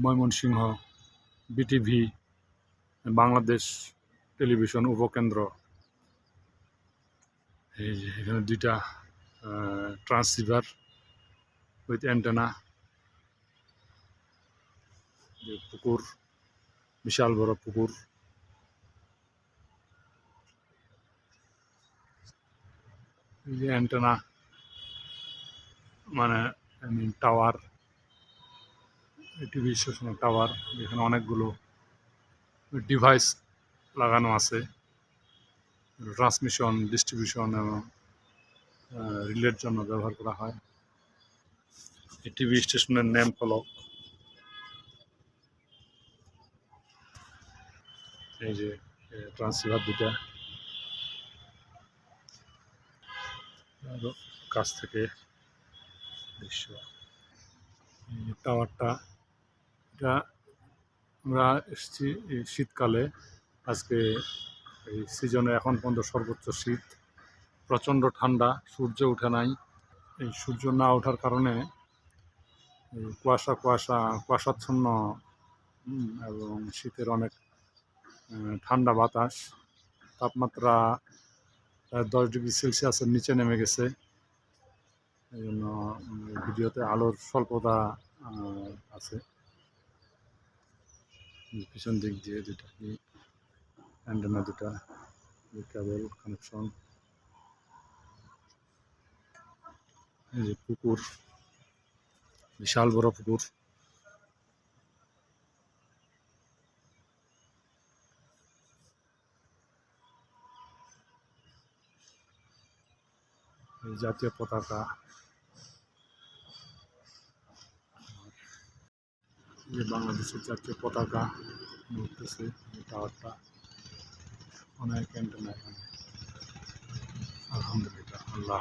Mymensingh, BTV, Bangladesh television উপকেন্দ্র। এই যে এখানে দুইটা ট্রান্সসিভার উইথ অ্যান্টেনা পুকুর, বিশাল বড় পুকুর। এই যে অ্যান্টেনা মানে টাওয়ার টিভি স্টেশনের টাওয়ার যেখানে অনেকগুলো ডিভাইস লাগানো আছে। ট্রান্সমিশন ডিস্ট্রিবিউশন এবং রিলের জন্য ব্যবহার করা হয়। এই টিভি স্টেশনের নেম ফলক এই যে ট্রান্সিভার দুটা কাছ থেকে দৃশ্য। টাওয়ারটা এটা আমরা এসেছি শীতকালে। আজকে এই সিজনে এখন পর্যন্ত সর্বোচ্চ শীত। প্রচণ্ড ঠান্ডা, সূর্য ওঠে নাই। এই সূর্য না ওঠার কারণে কুয়াশা কুয়াশা, কুয়াশাচ্ছন্ন এবং শীতের অনেক ঠান্ডা বাতাস। তাপমাত্রা দশ ডিগ্রি সেলসিয়াসের নিচে নেমে গেছে। এই জন্য ভিডিওতে আলোর স্বল্পতা আছে। পিছন দিক দিয়ে দুটা কি অ্যান্টেনা দুটা কেবল কানেকশন এই যে পুকুর, বিশাল বড় পুকুর। জাতীয় পতাকা যে বাংলাদেশের জাতীয় পতাকা ঘুরতেছে টাওয়ারটা অনেক অ্যান্টেনা এখানে আলহামদুলিল্লাহ আল্লাহ